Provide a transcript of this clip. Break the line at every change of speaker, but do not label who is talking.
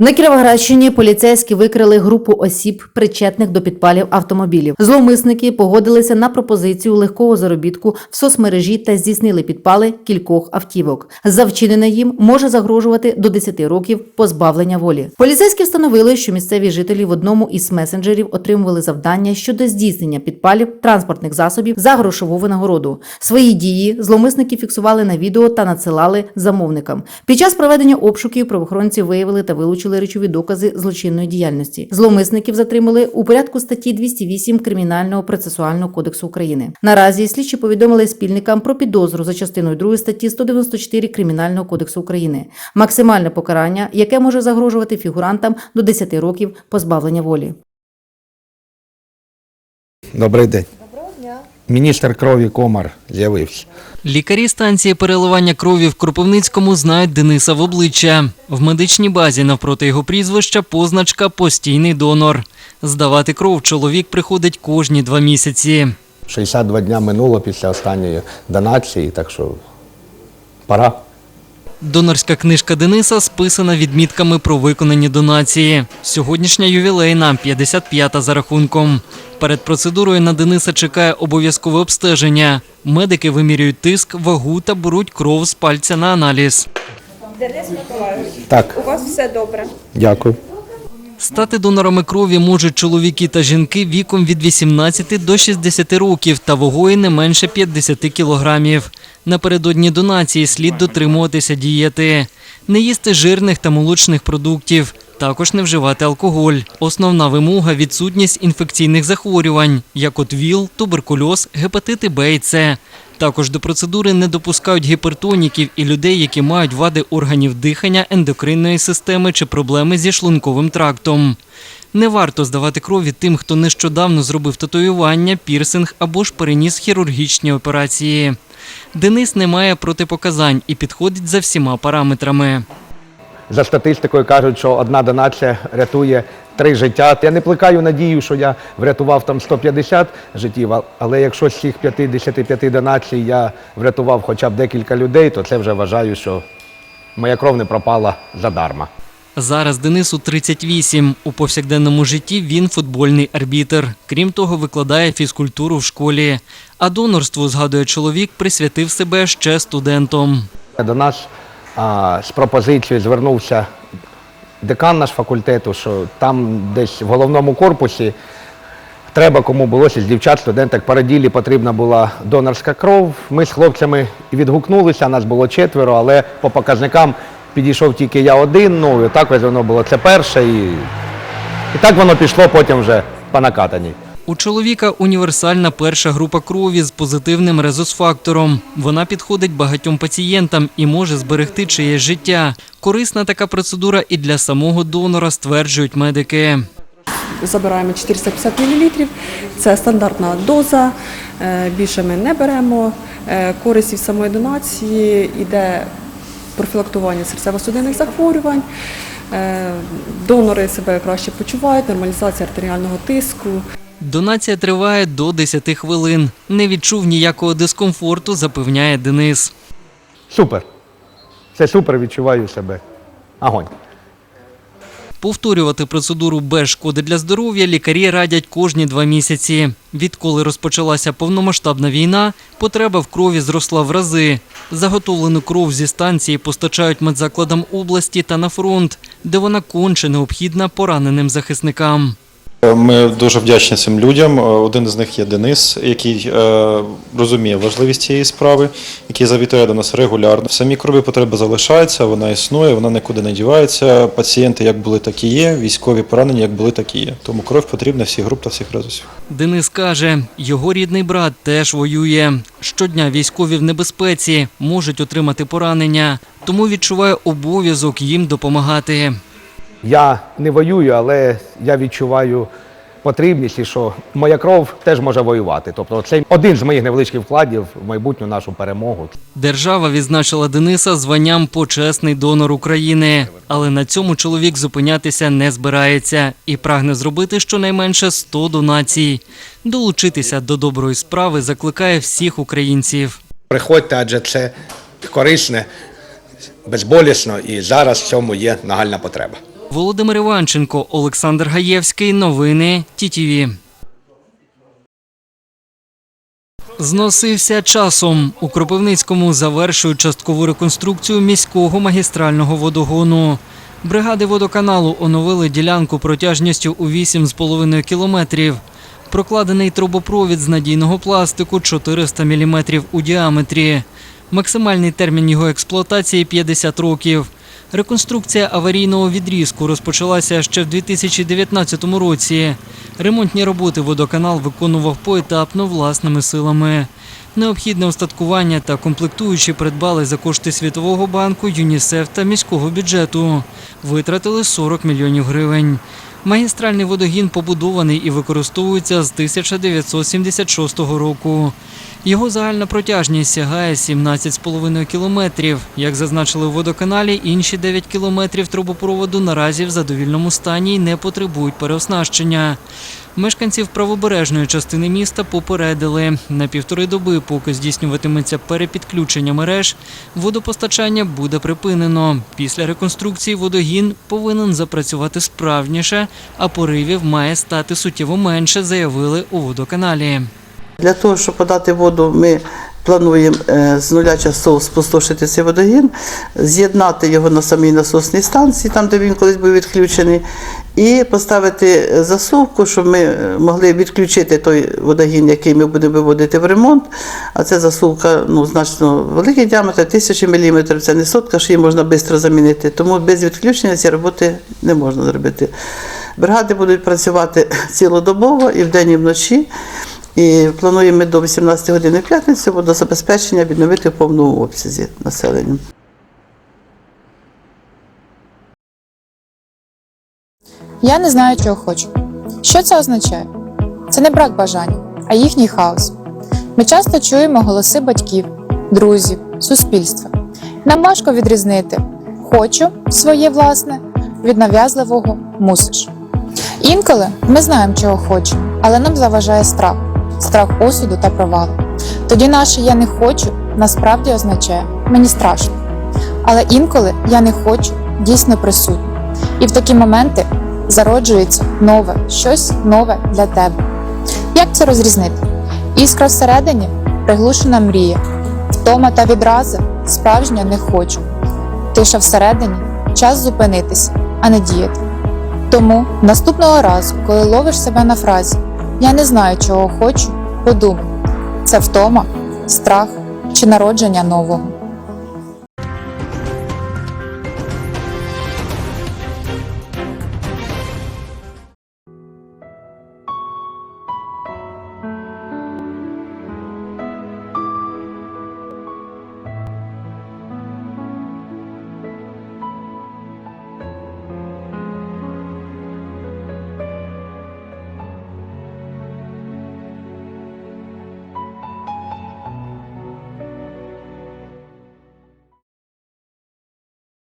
На Кіровоградщині поліцейські викрили групу осіб, причетних до підпалів автомобілів. Зловмисники погодилися на пропозицію легкого заробітку в соцмережі та здійснили підпали кількох автівок. За вчинене їм може загрожувати до 10 років позбавлення волі. Поліцейські встановили, що місцеві жителі в одному із месенджерів отримували завдання щодо здійснення підпалів транспортних засобів за грошову винагороду. Свої дії зловмисники фіксували на відео та надсилали замовникам. Під час проведення обшуків правоохоронці виявили та вилучили речові докази злочинної діяльності. Зловмисників затримали у порядку статті 208 Кримінального процесуального кодексу України. Наразі слідчі повідомили спільникам про підозру за частиною 2 статті 194 Кримінального кодексу України. Максимальне покарання, яке може загрожувати фігурантам до 10 років позбавлення волі.
Добрий день. Міністр крові Комар з'явився.
Лікарі станції переливання крові в Кропивницькому знають Дениса в обличчя. В медичній базі навпроти його прізвища позначка Постійний донор. Здавати кров чоловік приходить кожні два місяці.
62 дня минуло після останньої донації, так що пора.
Донорська книжка Дениса списана відмітками про виконані донації. Сьогоднішня ювілейна 55-та за рахунком. Перед процедурою на Дениса чекає обов'язкове обстеження. Медики вимірюють тиск, вагу та беруть кров з пальця на аналіз.
Денис Миколайович,
Так,
у вас все добре.
дякую.
Стати донорами крові можуть чоловіки та жінки віком від 18 до 60 років та вагою не менше 50 кілограмів. Напередодні донації слід дотримуватися дієти, не їсти жирних та молочних продуктів, також не вживати алкоголь. Основна вимога відсутність інфекційних захворювань, як от ВІЛ, туберкульоз, гепатити Б і С. Також до процедури не допускають гіпертоніків і людей, які мають вади органів дихання, ендокринної системи чи проблеми зі шлунковим трактом. Не варто здавати крові тим, хто нещодавно зробив татуювання, пірсинг або ж переніс хірургічні операції. Денис не має протипоказань і підходить за всіма параметрами.
За статистикою кажуть, що одна донація рятує три життя. Я не плекаю надію, що я врятував там 150 життів, але якщо з цих 55 донацій я врятував хоча б декілька людей, то це вже вважаю, що моя кров не пропала задарма.
Зараз Денису 38. У повсякденному житті він футбольний арбітр. Крім того, викладає фізкультуру в школі. А донорству, згадує чоловік, присвятив себе ще студентом.
До нас а, з пропозицією звернувся декан наш факультету, що там десь в головному корпусі треба кому було з дівчат, студенток по раділі потрібна була донорська кров. Ми з хлопцями відгукнулися, нас було четверо, але по показникам підійшов тільки я один. Ну і так ось воно було це перше. І, і так воно пішло потім вже по накатаній.
У чоловіка універсальна перша група крові з позитивним резус-фактором. Вона підходить багатьом пацієнтам і може зберегти чиєсь життя. Корисна така процедура і для самого донора, стверджують медики.
Забираємо 450 мл. Це стандартна доза. е, Більше ми не беремо. Е, Користь від самої донації йде профілактування серцево-судинних захворювань. Е, Донори себе краще почувають, нормалізація артеріального тиску.
Донація триває до 10 хвилин. Не відчув ніякого дискомфорту, запевняє Денис.
Супер. Це супер, відчуваю себе. Огонь.
Повторювати процедуру без шкоди для здоров'я лікарі радять кожні два місяці. Відколи розпочалася повномасштабна війна, потреба в крові зросла в рази. Заготовлену кров зі станції постачають медзакладам області та на фронт, де вона конче необхідна пораненим захисникам.
Ми дуже вдячні цим людям. Е, Один з них є Денис, який е, розуміє важливість цієї справи, який завітає до нас регулярно. В самій крові потреба залишається, вона існує, вона нікуди не дівається. Пацієнти як були, так і є. Військові поранені, як були, так і є. Тому кров потрібна всіх груп та всіх резусів.
Денис каже, його рідний брат теж воює. Щодня військові в небезпеці можуть отримати поранення, тому відчуває обов'язок їм допомагати.
Я не воюю, але я відчуваю потрібність, і що моя кров теж може воювати. Тобто це один з моїх невеличких вкладів в майбутню нашу перемогу.
Держава відзначила Дениса званням почесний донор України, але на цьому чоловік зупинятися не збирається і прагне зробити щонайменше 100 донацій. Долучитися до доброї справи закликає всіх українців.
Приходьте, адже це корисне, безболісно, і зараз в цьому є нагальна потреба.
Володимир Іванченко, Олександр Гаєвський. Новини ТІТІВІ. Зносився часом. У Кропивницькому завершують часткову реконструкцію міського магістрального водогону. Бригади водоканалу оновили ділянку протяжністю у 8,5 кілометрів. Прокладений трубопровід з надійного пластику 400 мм у діаметрі. Максимальний термін його експлуатації 50 років. Реконструкція аварійного відрізку розпочалася ще в 2019 році. Ремонтні роботи водоканал виконував поетапно власними силами. Необхідне устаткування та комплектуючі придбали за кошти Світового банку, ЮНІСЕФ та міського бюджету. Витратили 40 мільйонів гривень. Магістральний водогін побудований і використовується з 1976 року. Його загальна протяжність сягає 17,5 кілометрів. Як зазначили у водоканалі, інші 9 кілометрів трубопроводу наразі в задовільному стані і не потребують переоснащення. Мешканців правобережної частини міста попередили на півтори доби, поки здійснюватиметься перепідключення мереж, водопостачання буде припинено. Після реконструкції водогін повинен запрацювати справніше, а поривів має стати суттєво менше, заявили у водоканалі.
Для того, щоб подати воду, ми плануємо е, з нуля часов спустошити цей водогін, з'єднати його на самій насосній станції, там, де він колись був відключений, і поставити засувку, щоб ми е, могли відключити той водогін, який ми будемо виводити в ремонт. А це засувка ну, значно великий діаметр, тисячі міліметрів, це не сотка, що її можна швидко замінити. Тому без відключення ці роботи не можна зробити. Бригади будуть працювати цілодобово і вдень, і вночі. І плануємо до 18 години в п'ятницю водозабезпечення відновити в повному обсязі населенню.
Я не знаю, чого хочу. Що це означає? Це не брак бажання, а їхній хаос. Ми часто чуємо голоси батьків, друзів, суспільства. Нам важко відрізнити хочу своє власне від нав'язливого мусиш. Інколи ми знаємо, чого хочемо, але нам заважає страх, страх осуду та провалу. Тоді наше я не хочу насправді означає мені страшно. Але інколи я не хочу дійсно присутнє. І в такі моменти зароджується нове, щось нове для тебе. Як це розрізнити? Іскра всередині приглушена мрія, втома та відраза справжня не хочу. Тиша всередині час зупинитися, а не діяти. Тому наступного разу, коли ловиш себе на фразі Я не знаю, чого хочу, подумай, це втома, страх чи народження нового.